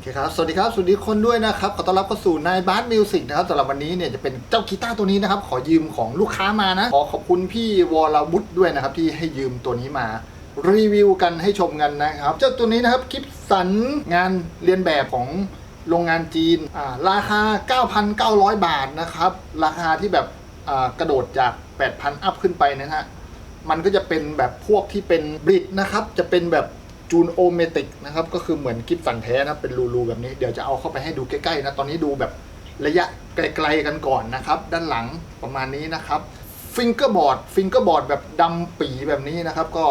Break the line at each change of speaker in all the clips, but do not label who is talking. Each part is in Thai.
โอเคครับ สวัสดีครับ สวัสดีคนด้วยนะครับ ขอต้อนรับเข้าสู่นายบาสมิวสิกนะครับสำหรับวันนี้เนี่ยจะเป็นเจ้ากีตาร์ตัวนี้นะครับ ขอยืมของลูกค้ามานะ ขอขอบคุณพี่วรวุฒิด้วยนะครับ ที่ให้ยืมตัวนี้มา รีวิวกันให้ชมกันนะครับ เจ้าตัวนี้นะครับคลิปสันงานเรียนแบบของโรงงานจีน อ่า ราคา 9,900 บาทนะครับ ราคาที่แบบ อ่า กระโดดจาก 8,000 อัพขึ้นไปนะฮะ มันก็จะเป็นแบบพวกที่เป็นบริดนะครับ จะเป็นแบบ จูนโอเมติกนะครับ ก็คือเหมือนกิฟสันแท้นะเป็นรูๆแบบนี้เดี๋ยวจะเอาเข้าไปให้ดูใกล้ๆนะตอนนี้ดูแบบระยะไกลๆกันก่อนนะครับ ด้านหลังประมาณนี้นะครับฟิงเกอร์บอร์ดฟิงเกอร์บอร์ดแบบดำปีแบบนี้นะครับ ก็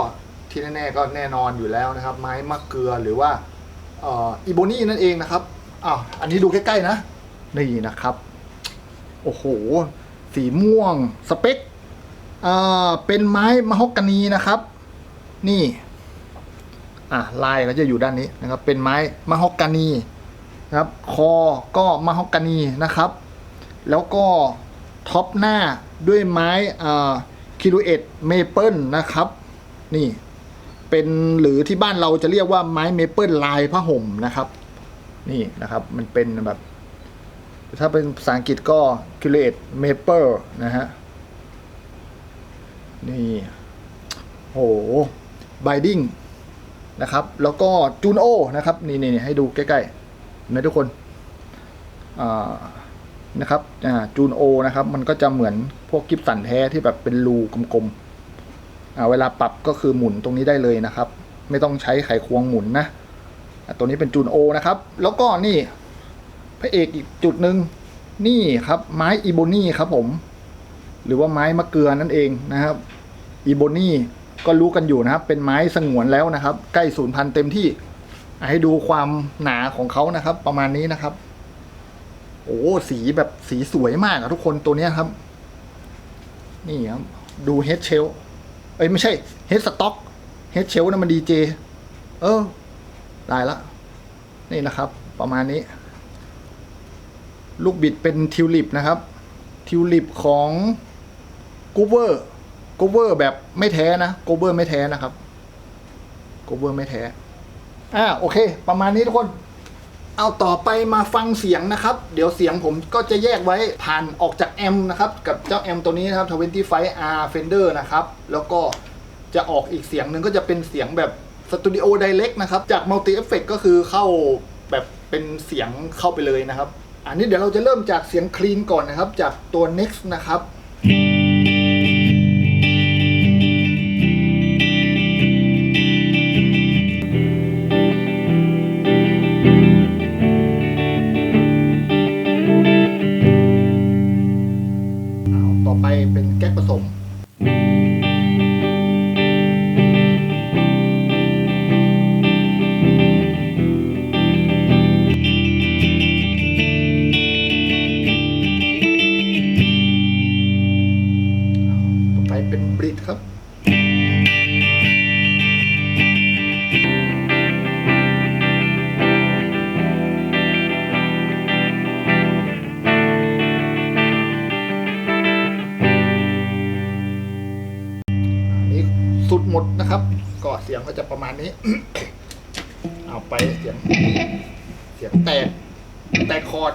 ที่แน่ๆก็แน่นอนอยู่แล้วนะครับ ไม้มะเกลือหรือว่าอีโบนี่นั่นเองนะครับอ้าวอันนี้ดูใกล้ๆนะนี่นะครับ โอ้โห สีม่วงสเปคอ่าเป็นไม้มะฮอกกานีนะครับ นี่ อ่าลายก็จะอยู่ด้านนี้นะครับ เป็นไม้มะฮอกกานีนะครับ คอก็มะฮอกกานีนะครับ แล้วก็ท็อปหน้าด้วยไม้อ่าคิลูเอตเมเปิลนะครับ นี่เป็นหรือที่บ้านเราจะเรียกว่าไม้เมเปิลลายผ้าห่มนะครับ นี่นะครับมันเป็นแบบ ถ้าเป็นภาษาอังกฤษก็คิลูเอตเมเปิลนะฮะนี่โหไบดิ้ง นะครับ แล้วก็จูนโอนะครับนี่นี่ให้ดูใกล้ๆนไหมทุกคนนะครับจูนโอนะครับ มันก็จะเหมือนพวกกิฟสันแท้ที่แบบเป็นรูกลมๆเวลาปรับก็คือหมุนตรงนี้ได้เลยนะครับ ไม่ต้องใช้ไขควงหมุนนะอะตัวนี้เป็นจูนโอนะครับ แล้วก็นี่พระเอกอีกจุดหนึ่งนี่ครับไม้อีโบนี่ครับผม หรือว่าไม้มะเกลือนั่นเองนะครับอีโบนี่ ก็รู้กันอยู่นะครับ เป็นไม้สงวนแล้วนะครับ ใกล้สูญพันธุ์เต็มที่ ให้ดูความหนาของเขานะครับ ประมาณนี้นะครับ โอ้สีแบบสีสวยมากอะทุกคนตัวเนี้ยครับ นี่ครับ ดูเฮดเชลเอ้ยไม่ใช่เฮดสต็อกเฮดเชลนะมันดีเจเออได้ละ นี่นะครับ ประมาณนี้ ลูกบิดเป็นทิวลิปนะครับ ทิวลิปของกูเวอร์ กเวอร์แบบไม่แท้นะกเวอร์ไม่แท้นะครับกเวอร์ไม่แท้อ่าโอเค ประมาณนี้ทุกคน เอาต่อไปมาฟังเสียงนะครับ เดี๋ยวเสียงผมก็จะแยกไว้ผ่านออกจากแอมนะครับ กับเจ้าแอมตัวนี้นะครับ 25R Fender นะครับ แล้วก็จะออกอีกเสียงหนึ่งก็จะเป็นเสียงแบบสตูดิโอไดเ c กนะครับ จากมัลติเอฟเฟกก็คือเข้าแบบเป็นเสียงเข้าไปเลยนะครับ อันนี้เดี๋ยวเราจะเริ่มจากเสียงคลีนก่อนนะครับ จากตัว Next นะครับ มาณนี้ เอาไปเสียง เสียงแตก แตกคอร์ด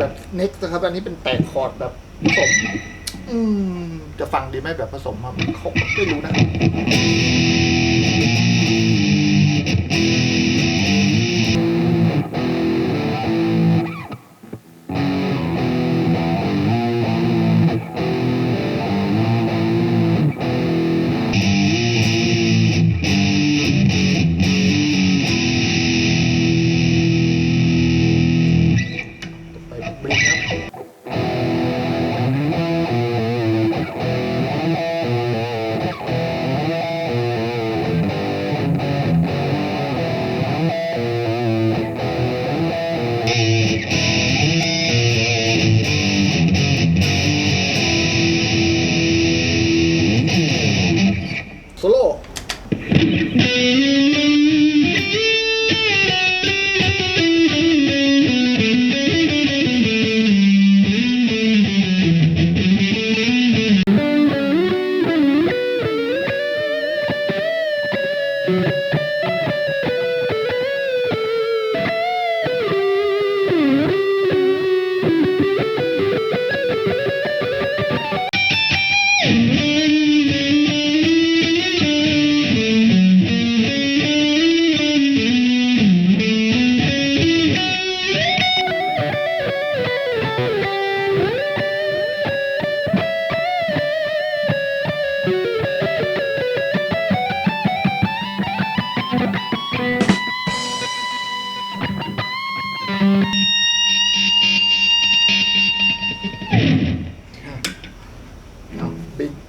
แบบเน็กนะครับ อันนี้เป็นแตกคอร์ดแบบผสม อืม จะฟังดีไหมแบบผสมครับเขาไม่รู้นะ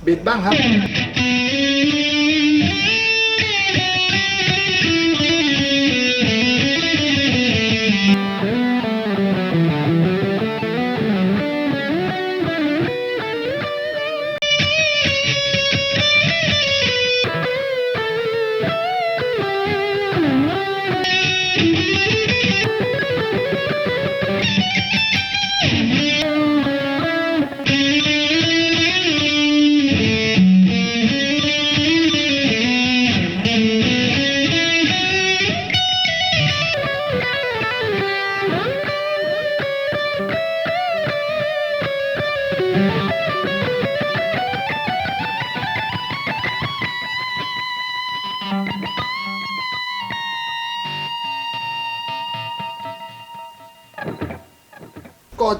บิดบ้างครับ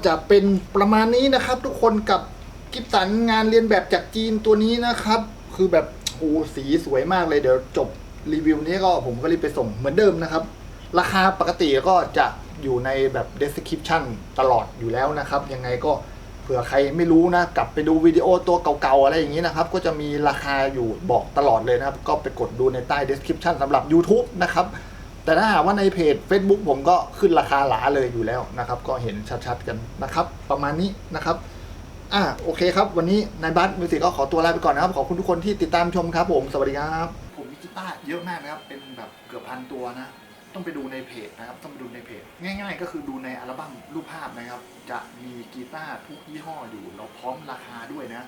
จะเป็นประมาณนี้นะครับ ทุกคนกับกิฟสันงานเรียนแบบจากจีนตัวนี้นะครับ คือแบบโอ้สีสวยมากเลยเดี๋ยวจบรีวิวนี้ก็ผมก็รีบไปส่งเหมือนเดิมนะครับ ราคาปกติก็จะอยู่ในแบบ description ตลอดอยู่แล้วนะครับ ยังไงก็เผื่อใครไม่รู้นะ กลับไปดูวิดีโอตัวเก่าๆ อะไรอย่างนี้นะครับ ก็จะมีราคาอยู่บอกตลอดเลยนะครับ ก็ไปกดดูในใต้ description สำหรับ YouTube นะครับ แต่ถ้าหากว่าในเพจ Facebook ผมก็ขึ้นราคาหลาเลยอยู่แล้วนะครับ ก็เห็นชัดๆกันนะครับ ประมาณนี้นะครับอ่าโอเคครับ วันนี้นายบัสมิวสิกก็ขอตัวลาไปก่อนนะครับ ขอบคุณทุกคนที่ติดตามชมครับผม สวัสดีครับ ผมมีกีตาร์เยอะมากนะครับ เป็นแบบเกือบพันตัวนะ ต้องไปดูในเพจนะครับ ต้องไปดูในเพจ ง่ายๆ ก็คือดูในอัลบั้มรูปภาพนะครับ จะมีกีตาร์ทุกยี่ห้ออยู่แล้วพร้อมราคาด้วยนะ